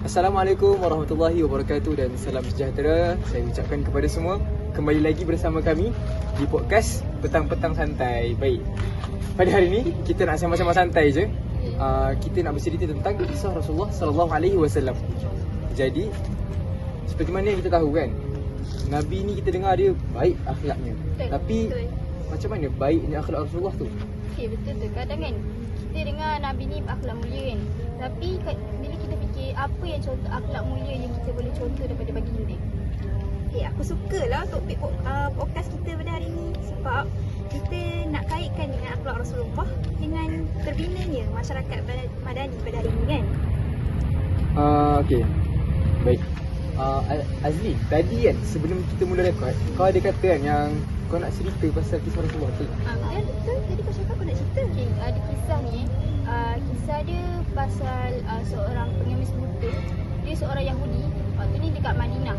Assalamualaikum warahmatullahi wabarakatuh dan salam sejahtera. Saya ucapkan kepada semua Kembali lagi bersama kami di podcast Petang-Petang Santai. Baik, pada hari ini kita nak sama-sama santai je. Uh, Kita nak bercerita tentang kisah Rasulullah Sallallahu Alaihi Wasallam. Jadi, seperti mana yang kita tahu kan Nabi ni kita dengar dia baik akhlaknya. Betul, Tapi betul. macam mana baiknya akhlak Rasulullah tu? Okey betul tu kadang kan kita dengar Nabi ni akhlak mulia kan. Tapi kita fikir apa yang contoh akhlak mulia yang kita boleh contoh daripada baginda Okay, aku suka lah topik uh, podcast kita pada hari ni sebab kita nak kaitkan dengan akhlak Rasulullah dengan terbinanya masyarakat Madani pada hari ni kan. Uh, okay, baik. Uh, Azli, tadi kan sebelum kita mula rekod Kau ada kata kan yang kau nak cerita pasal kisah Rasulullah tu Ah, Ah, betul betul. Tadi kau cakap kau nak cerita. Okay, ada kisah ni uh, Kisah dia pasal uh, seorang pengemis buta Dia seorang Yahudi Waktu ni dekat Madinah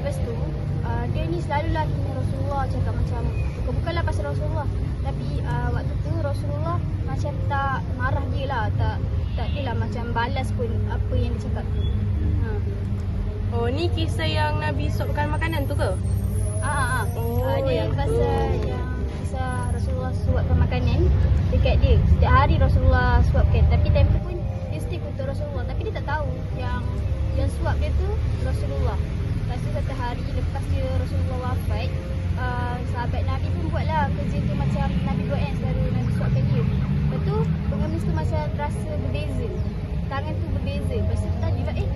Lepas tu uh, Dia ni selalulah hina Rasulullah Cakap macam Bukan-bukanlah pasal Rasulullah Tapi uh, waktu tu Rasulullah Macam tak marah dia lah Tak tak adalah macam balas pun Apa yang dia cakap tu ha. Oh, ni kisah yang Nabi suapkan makanan tu ke? Ah, ah, ah. Oh, Ah, dia yang yang tu. pasal yang kisah Rasulullah suapkan makanan dekat dia. Setiap hari Rasulullah suapkan. Tapi time tu pun dia stick untuk Rasulullah. Tapi dia tak tahu yang yang suap dia tu Rasulullah. Lepas tu satu hari lepas dia Rasulullah wafat, uh, sahabat Nabi pun buatlah kerja tu macam Nabi buat kan selalu Nabi suapkan dia. Lepas tu pengemis tu macam rasa berbeza. Tangan tu berbeza. Lepas tu tadi lah eh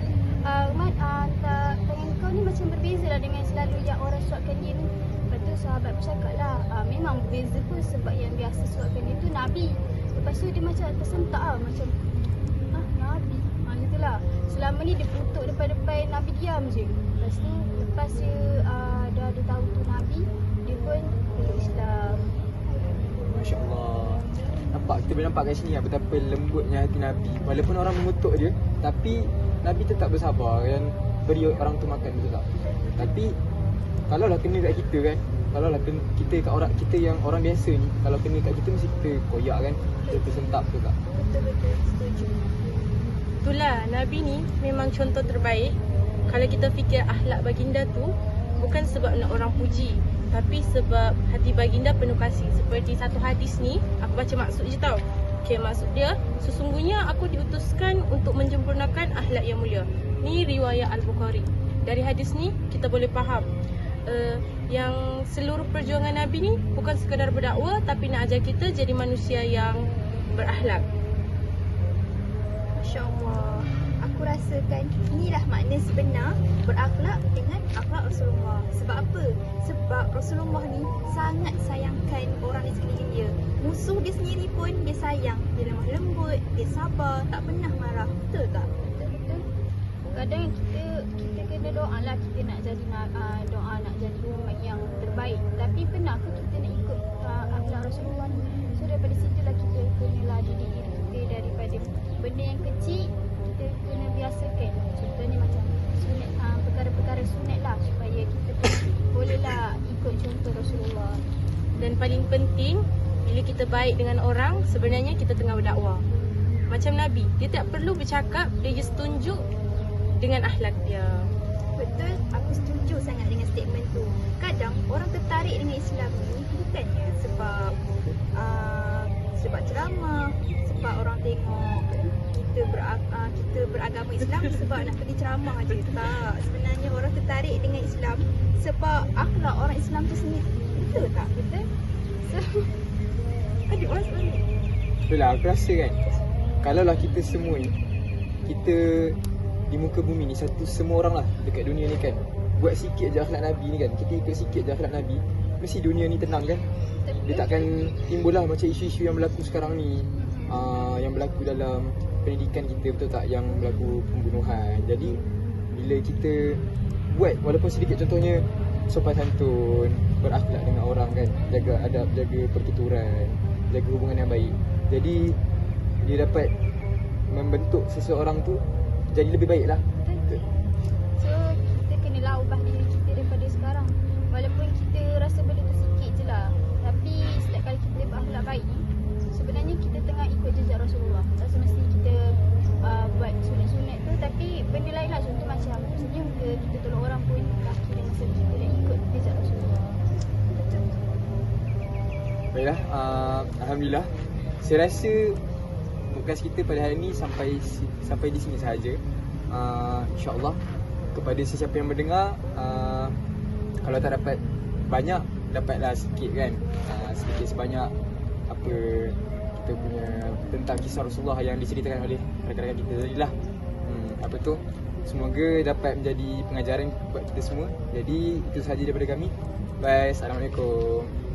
uh, Mat, uh, tak, tangan kau ni macam berbeza lah dengan selalu yang orang suapkan dia ni Lepas tu sahabat pun cakap lah uh, Memang berbeza pun sebab yang biasa suapkan dia tu Nabi Lepas tu dia macam tersentak lah Macam Ah Nabi ha, Macam lah. Selama ni dia putuk depan-depan Nabi diam je. Lepas tu lepas dia uh, dah dia tahu tu Nabi Dia pun peluk Islam. Masya Allah Nampak kita boleh nampak kat sini lah betapa lembutnya hati Nabi. Walaupun orang mengutuk dia Tapi Nabi tetap bersabar dan beri orang tu makan betul tak Tapi Kalau lah kena kat kita kan Kalau lah kena, kita kat orang kita yang orang biasa ni Kalau kena kat kita mesti kita koyak kan Kita tersentak betul tak Betul-betul setuju. Itulah, Nabi ni memang contoh terbaik. Kalau kita fikir akhlak baginda tu bukan sebab nak orang puji, tapi sebab hati baginda penuh kasih. Seperti satu hadis ni, aku baca maksud je tau. Okay, maksud dia, sesungguhnya aku diutuskan untuk menyempurnakan akhlak yang mulia. Ni riwayat Al-Bukhari. Dari hadis ni, kita boleh faham uh, yang seluruh perjuangan Nabi ni bukan sekadar berdakwah tapi nak ajar kita jadi manusia yang berakhlak. Masya Allah. Aku rasakan inilah makna sebenar berakhlak dengan akhlak Rasulullah. Sebab apa? Sebab Rasulullah ni sangat sayangkan orang di sekeliling dia. Musuh dia sendiri pun dia sayang. Dia lemah lembut, dia sabar, tak pernah marah. Betul tak? Kadang kita kita kena doa lah kita nak jadi uh, doa nak jadi umat yang terbaik. Tapi pernah ke kita nak ikut uh, akhlak Rasulullah ni? So daripada situlah kita kena lah didik diri kita daripada benda yang kecil kita kena biasakan. Contohnya macam sunat uh, perkara-perkara sunat lah supaya kita bolehlah ikut contoh Rasulullah. Dan paling penting bila kita baik dengan orang sebenarnya kita tengah berdakwah. Macam Nabi, dia tak perlu bercakap, dia just tunjuk dengan akhlak dia. Betul, aku setuju sangat dengan statement tu. Kadang orang tertarik dengan Islam ni bukannya sebab uh, sebab ceramah, sebab orang tengok kita ber, uh, kita beragama Islam sebab nak pergi ceramah aje. Tak, sebenarnya orang tertarik dengan Islam sebab akhlak orang Islam tu sendiri. Betul tak? Betul. So, ada orang sebenarnya. Betul lah aku rasa kan Kalau lah kita semua ni Kita di muka bumi ni Satu semua orang lah dekat dunia ni kan Buat sikit je akhlak Nabi ni kan Kita ikut sikit je akhlak Nabi Mesti dunia ni tenang kan Dia takkan timbul lah macam isu-isu yang berlaku sekarang ni uh, Yang berlaku dalam pendidikan kita betul tak Yang berlaku pembunuhan Jadi bila kita buat walaupun sedikit contohnya sopan santun, berakhlak dengan orang kan, jaga adab, jaga pertuturan, jaga hubungan yang baik. Jadi dia dapat membentuk seseorang tu jadi lebih baik lah. Betul. So kita kena lah ubah diri kita daripada sekarang Walaupun kita rasa benda tu sikit je lah Tapi setiap kali kita berakhlak baik ni Sebenarnya lah, Baiklah, uh, Alhamdulillah. Saya rasa Podcast kita pada hari ini sampai sampai di sini sahaja. Uh, InsyaAllah Kepada sesiapa yang mendengar uh, Kalau tak dapat banyak Dapatlah sikit kan. Uh, Sedikit sebanyak Apa Kita punya Tentang kisah Rasulullah Yang diceritakan oleh Rakan-rakan kita tadi lah. Hmm, Apa tu? Semoga dapat menjadi pengajaran buat kita semua. Jadi itu sahaja daripada kami. Bye. Assalamualaikum